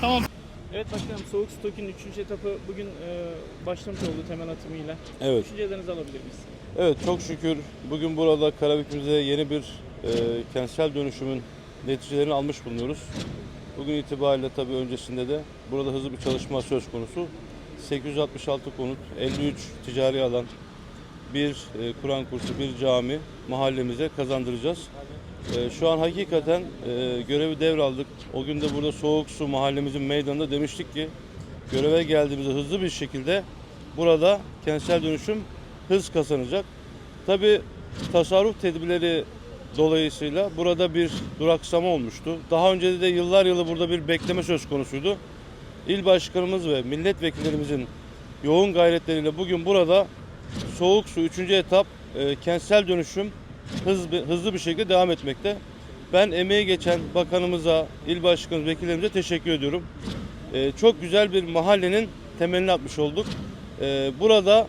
Tamam. Evet başkanım soğuk stokin 3. etapı bugün e, başlamış oldu temel atımıyla. Evet. Düşüncelerinizi alabilir miyiz? Evet çok şükür bugün burada Karabük'ümüze yeni bir e, kentsel dönüşümün neticelerini almış bulunuyoruz. Bugün itibariyle tabii öncesinde de burada hızlı bir çalışma söz konusu. 866 konut, 53 ticari alan, bir e, Kur'an kursu, bir cami mahallemize kazandıracağız. E, şu an hakikaten e, görevi devraldık. O gün de burada Soğuk Su mahallemizin meydanında demiştik ki göreve geldiğimizde hızlı bir şekilde burada kentsel dönüşüm hız kazanacak. Tabi tasarruf tedbirleri dolayısıyla burada bir duraksama olmuştu. Daha önce de yıllar yılı burada bir bekleme söz konusuydu. İl başkanımız ve milletvekillerimizin yoğun gayretleriyle bugün burada soğuk su 3. etap e, kentsel dönüşüm hız, hızlı bir şekilde devam etmekte. Ben emeği geçen bakanımıza, il başkanımız, vekillerimize teşekkür ediyorum. E, çok güzel bir mahallenin temelini atmış olduk. E, burada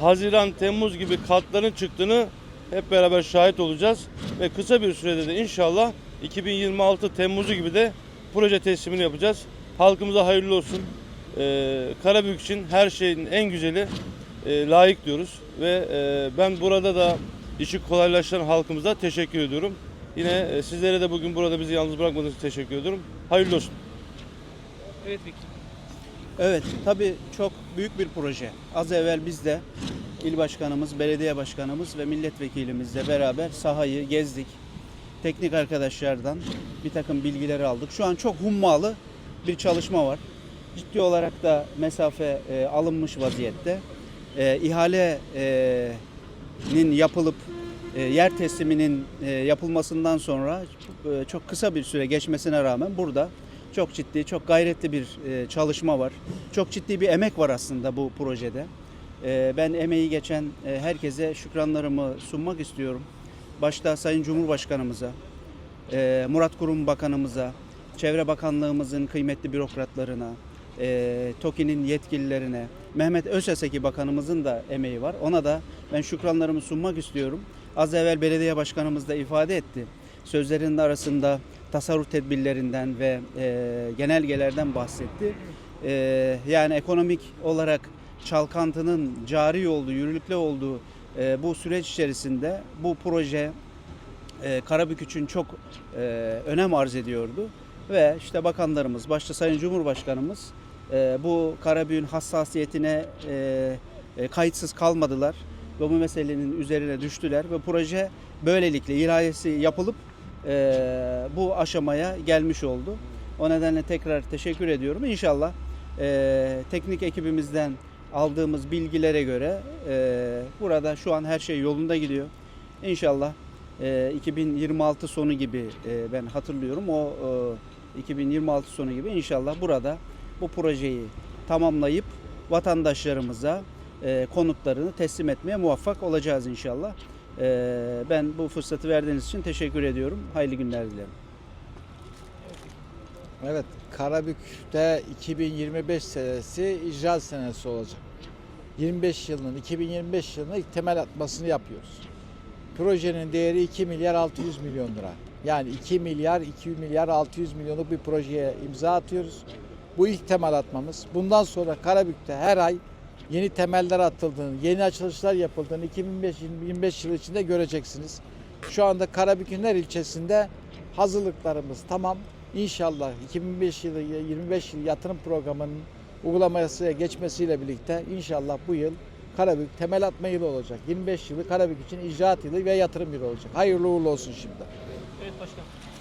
Haziran, Temmuz gibi katların çıktığını hep beraber şahit olacağız. Ve kısa bir sürede de inşallah 2026 Temmuz'u gibi de proje teslimini yapacağız. Halkımıza hayırlı olsun. Ee, Karabük için her şeyin en güzeli e, layık diyoruz. Ve e, ben burada da işi kolaylaştıran halkımıza teşekkür ediyorum. Yine e, sizlere de bugün burada bizi yalnız bırakmadığınız için teşekkür ediyorum. Hayırlı olsun. Evet Bekir. Evet, tabii çok büyük bir proje. Az evvel biz de il başkanımız, belediye başkanımız ve milletvekilimizle beraber sahayı gezdik. Teknik arkadaşlardan bir takım bilgileri aldık. Şu an çok hummalı bir çalışma var. Ciddi olarak da mesafe e, alınmış vaziyette. E, ihalenin yapılıp e, yer tesliminin e, yapılmasından sonra e, çok kısa bir süre geçmesine rağmen burada çok ciddi, çok gayretli bir e, çalışma var. Çok ciddi bir emek var aslında bu projede. E, ben emeği geçen e, herkese şükranlarımı sunmak istiyorum. Başta Sayın Cumhurbaşkanımıza, e, Murat Kurum Bakanımıza, Çevre Bakanlığımızın kıymetli bürokratlarına, e, TOKİ'nin yetkililerine, Mehmet Özeseki Bakanımızın da emeği var. Ona da ben şükranlarımı sunmak istiyorum. Az evvel belediye başkanımız da ifade etti. Sözlerinin arasında tasarruf tedbirlerinden ve e, genelgelerden bahsetti. E, yani ekonomik olarak çalkantının cari olduğu, yürürlükte olduğu e, bu süreç içerisinde bu proje e, Karabük için çok e, önem arz ediyordu. Ve işte bakanlarımız, başta Sayın Cumhurbaşkanımız e, bu Karabük'ün hassasiyetine e, e, kayıtsız kalmadılar. Ve bu meselenin üzerine düştüler ve proje böylelikle ihalesi yapılıp e, bu aşamaya gelmiş oldu. O nedenle tekrar teşekkür ediyorum. İnşallah e, teknik ekibimizden aldığımız bilgilere göre e, burada şu an her şey yolunda gidiyor. İnşallah e, 2026 sonu gibi e, ben hatırlıyorum. O e, 2026 sonu gibi inşallah burada bu projeyi tamamlayıp vatandaşlarımıza e, konutlarını teslim etmeye muvaffak olacağız inşallah. E, ben bu fırsatı verdiğiniz için teşekkür ediyorum. Hayırlı günler dilerim. Evet, Karabük'te 2025 senesi icra senesi olacak. 25 yılının, 2025 yılının ilk temel atmasını yapıyoruz. Projenin değeri 2 milyar 600 milyon lira. Yani 2 milyar 2 milyar 600 milyonluk bir projeye imza atıyoruz. Bu ilk temel atmamız. Bundan sonra Karabük'te her ay yeni temeller atıldığını, yeni açılışlar yapıldığını 2025 yılı içinde göreceksiniz. Şu anda Karabük'ün her ilçesinde hazırlıklarımız tamam. İnşallah 2025 yılı 25 yıl yatırım programının uygulamasına geçmesiyle birlikte inşallah bu yıl Karabük temel atma yılı olacak. 25 yılı Karabük için icraat yılı ve yatırım yılı olacak. Hayırlı uğurlu olsun şimdi. Evet başkanım.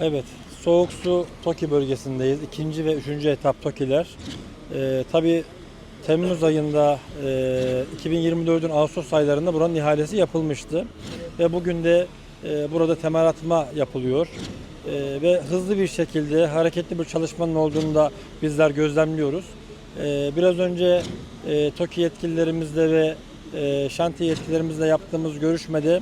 Evet, Soğuk Su TOKİ bölgesindeyiz. İkinci ve üçüncü etap TOKİ'ler. Ee, tabii Temmuz ayında e, 2024'ün Ağustos aylarında buranın ihalesi yapılmıştı. Ve bugün de e, burada temel atma yapılıyor. E, ve hızlı bir şekilde hareketli bir çalışmanın olduğunu da bizler gözlemliyoruz. E, biraz önce e, TOKİ yetkililerimizle ve e, şantiye yetkililerimizle yaptığımız görüşmede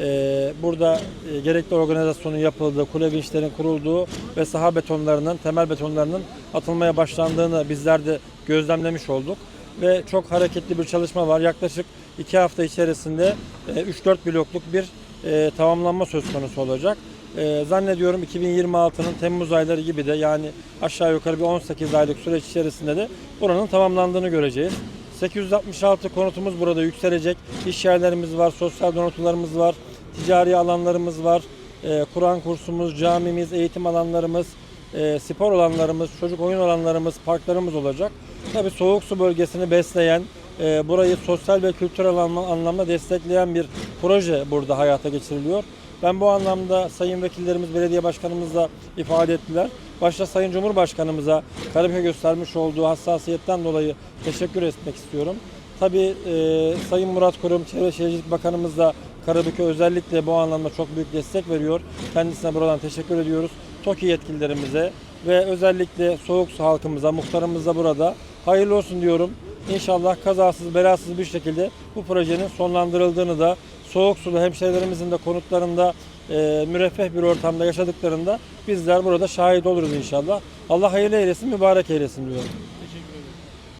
ee, burada e, gerekli organizasyonun yapıldığı, kule vinçlerin kurulduğu ve saha betonlarının, temel betonlarının atılmaya başlandığını bizler de gözlemlemiş olduk. Ve çok hareketli bir çalışma var. Yaklaşık iki hafta içerisinde e, 3-4 blokluk bir e, tamamlanma söz konusu olacak. Ee, zannediyorum 2026'nın Temmuz ayları gibi de yani aşağı yukarı bir 18 aylık süreç içerisinde de buranın tamamlandığını göreceğiz. 866 konutumuz burada yükselecek. İş yerlerimiz var, sosyal donatılarımız var, ticari alanlarımız var. Ee, Kur'an kursumuz, camimiz, eğitim alanlarımız, e, spor alanlarımız, çocuk oyun alanlarımız, parklarımız olacak. Tabii soğuk su bölgesini besleyen, e, burayı sosyal ve kültürel anlam- anlamda destekleyen bir proje burada hayata geçiriliyor. Ben bu anlamda sayın vekillerimiz, belediye başkanımız da ifade ettiler. Başta Sayın Cumhurbaşkanımıza Karabük'e göstermiş olduğu hassasiyetten dolayı teşekkür etmek istiyorum. Tabii e, Sayın Murat Kurum, Çevre Şehircilik Bakanımız da Karabük'e özellikle bu anlamda çok büyük destek veriyor. Kendisine buradan teşekkür ediyoruz. TOKİ yetkililerimize ve özellikle soğuk su halkımıza, muhtarımız da burada. Hayırlı olsun diyorum. İnşallah kazasız belasız bir şekilde bu projenin sonlandırıldığını da soğuk sulu hemşehrilerimizin de konutlarında e, müreffeh bir ortamda yaşadıklarında bizler burada şahit oluruz inşallah. Allah hayırlı eylesin, mübarek eylesin diyorum.